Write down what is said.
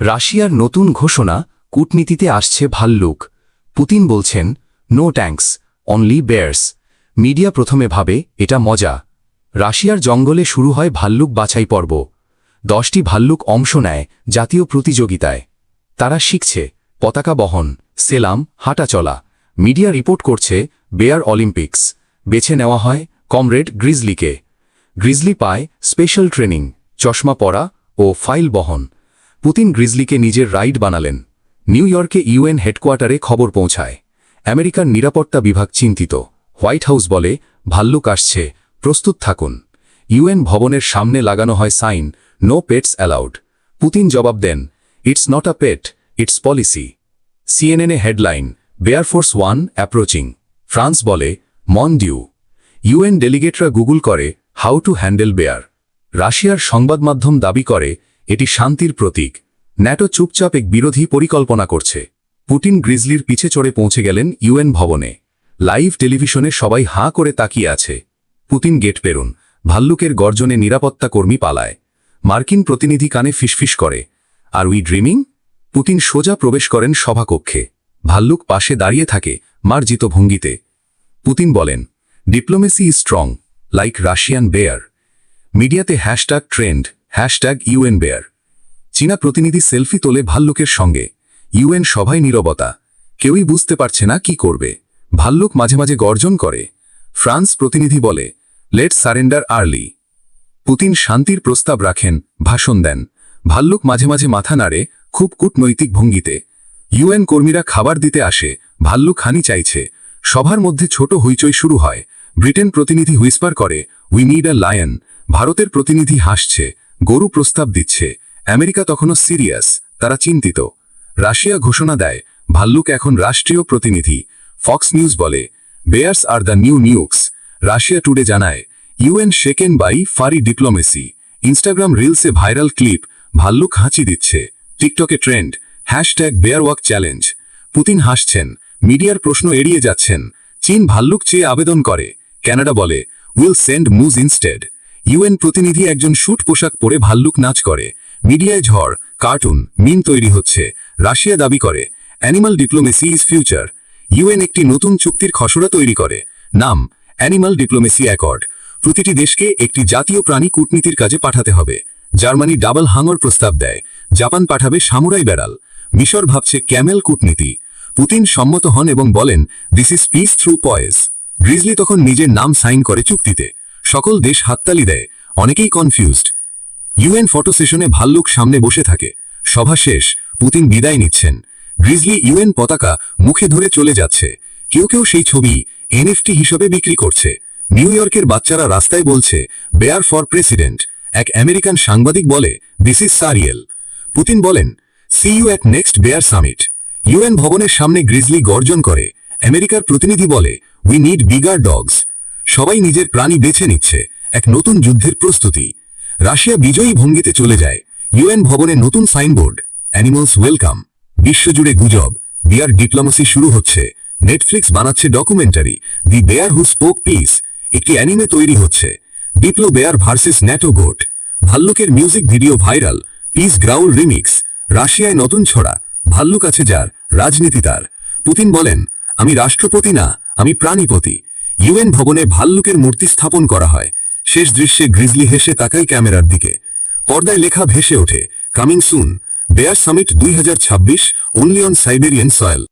রাশিয়ার নতুন ঘোষণা কূটনীতিতে আসছে ভাল্লুক। পুতিন বলছেন no tanks only bears media প্রথমে ভাবে, এটা মজা। রাশিয়ার জঙ্গলে শুরু হয় ভাল্লুক বাছাই পর্ব। দশটি ভাল্লুক অংশ নেয় জাতীয় প্রতিযোগিতায়। তারা শিখছে, পতাকা বহন, সেলাম, হাঁটা চলা। মিডিয়া রিপোর্ট করছে বেয়ার অলিম্পিক্স বেছে নেওয়া হয় কমরেড গ্রিজলিকে। গ্রিজলি পায় স্পেশাল ট্রেনিং, চশমা পরা ও ফাইল বহন। পুতিন গ্রিজলিকে নিজের রাইড বানালেন। নিউ ইয়র্কে ইউএন হেডকোয়ার্টারে খবর পৌঁছায়। আমেরিকার নিরাপত্তা বিভাগ চিন্তিত। হোয়াইট হাউস বলে, ভাল্লুক আসছে, প্রস্তুত থাকুন। ইউএন ভবনের সামনে লাগানো হয় sign, no pets allowed. Putin জবাব দেন, it's not a pet, it's policy. সিএনএনএ headline Bear Force One approaching. France বলে, মন ডিউ ইউএন ডেলিগেটরা গুগল করে, হাউ টু হ্যান্ডেল বেয়ার? রাশিয়ার সংবাদ মাধ্যম দাবি করে এটি শান্তির প্রতীক। ন্যাটো চুপচাপ এক বিরোধী পরিকল্পনা করছে। পুটিন গ্রিজলির পিছে চড়ে পৌঁছে গেলেন ইউএন ভবনে। লাইভ টেলিভিশনে সবাই হাঁ করে তাকিয়ে আছে। পুতিন গেট পেরুন। ভাল্লুকের গর্জনে নিরাপত্তা কর্মী পালায়। মার্কিন প্রতিনিধি কানে ফিসফিস করে। আর উই ড্রিমিং? পুতিন সোজা প্রবেশ করেন সভাকক্ষে। ভাল্লুক পাশে দাঁড়িয়ে থাকে মার্জিত ভঙ্গিতে। পুতিন বলেন diplomacy is strong like Russian bear মিডিয়াতে hashtag trend. Hashtag UN bear চীনা প্রতিনিধি সেলফি তোলে ভাল্লুকের সঙ্গে। ইউএন সভায় নীরবতা। কেউই বুঝতে পারছে না কি করবে। ভাল্লুক মাঝে মাঝে গর্জন করে। ফ্রান্স প্রতিনিধি বলে, লেট সারেন্ডার আর্লি। পুতিন শান্তির প্রস্তাব রাখেন, ভাষণ দেন। ভাল্লুক মাঝে মাঝে মাথা নাড়ে, খুব কূটনৈতিক ভঙ্গিতে। ইউএন কর্মীরা খাবার দিতে আসে। ভাল্লুক হানি চাইছে। সভার মধ্যে ছোট হইচই শুরু হয়। ব্রিটেন প্রতিনিধি হুইসপার করে, উই নিড আ লায়ন। ভারতের প্রতিনিধি হাসছে। গরু প্রস্তাব দিচ্ছে। আমেরিকা তখনও সিরিয়াস, তারা চিন্তিত। রাশিয়া ঘোষণা দেয়, ভাল্লুক এখন রাষ্ট্রীয় প্রতিনিধি। ফক্স নিউজ বলে, bears are the new nukes, Russia Today জানায়, UN shaken by furry diplomacy. Instagram রিলসে ভাইরাল ক্লিপ, ভাল্লুক হাঁচি দিচ্ছে। টিকটকে trend, hashtag bear walk challenge. Putin হাসছেন, মিডিয়ার প্রশ্ন এড়িয়ে যাচ্ছেন। চীন ভাল্লুক চেয়ে আবেদন করে, ক্যানাডা বলে, will send moose instead. UN প্রতিনিধি একজন শুট পোশাক পরে ভাল্লুক নাচ করে। মিডিয়ায় ঝড়, কার্টুন মিন তৈরি হচ্ছে। রাশিয়া দাবি করে animal diplomacy is future UN একটি নতুন চুক্তির খসড়া তৈরি করে। নাম অ্যানিমাল ডিপ্লোমেসি অ্যাকর্ড প্রতিটি দেশকে একটি জাতীয় প্রাণী কূটনীতির কাজে পাঠাতে হবে। জার্মানি ডাবল হাঙর প্রস্তাব দেয়, জাপান পাঠাবে সামুরাই বেড়াল। মিশর ভাবছে ক্যামেল কূটনীতি। পুতিন সম্মত হন এবং বলেন this is peace through paws grizzly তখন নিজের নাম সাইন করে চুক্তিতে। সকল দেশ হাততালি দেয়, অনেকেই কনফিউজড ইউএন ফটো সেশনে ভাল্লুক সামনে বসে থাকে। সভা শেষ, পুতিন বিদায় নিচ্ছেন। গ্রিজলি ইউএন পতাকা মুখে ধরে চলে যাচ্ছে। কেউ কেউ সেই ছবি এনএফটি হিসেবে বিক্রি করছে। নিউ ইয়র্কের বাচ্চারা রাস্তায় বলছে বেয়ার ফর প্রেসিডেন্ট এক আমেরিকান সাংবাদিক বলে দিস ইজ সারিয়েল পুতিন বলেন see you at next bear summit UN ভবনের সামনে গ্রিজলি গর্জন করে। আমেরিকার প্রতিনিধি বলে উই নিড বিগার ডগস সবাই নিজের প্রাণী বেছে নিচ্ছে এক নতুন যুদ্ধের প্রস্তুতি। রাশিয়া বিজয়ী ভঙ্গিতে চলে যায়। ইউএন ভবনে নতুন সাইনবোর্ড অ্যানিমালস ওয়েলকাম বিশ্বজুড়ে গুজব বিয়ার ডিপ্লোমাসি শুরু হচ্ছে। নেটফ্লিক্স বানাচ্ছে documentary, the bear who spoke peace একটি অ্যানিমে তৈরি হচ্ছে। Diplo bear versus NATO goat. ভাল্লুকের music video viral, peace growl remix রাশিয়ায় নতুন ছড়া। ভাল্লুক আছে যার, রাজনীতি তার। পুতিন বলেন, আমি রাষ্ট্রপতি না, আমি প্রাণীপতি। ইউএন ভবনে ভাল্লুকের মূর্তি স্থাপন করা হয়। শেষ দৃশ্যে গ্রিজলি হেসে তাকাই ক্যামেরার দিকে। পর্দায় লেখা ভেসে ওঠে, কামিং সুন বেয়ার সামিট দুই হাজার ছাব্বিশ, অনলি অন সাইবেরিয়ান সয়েল।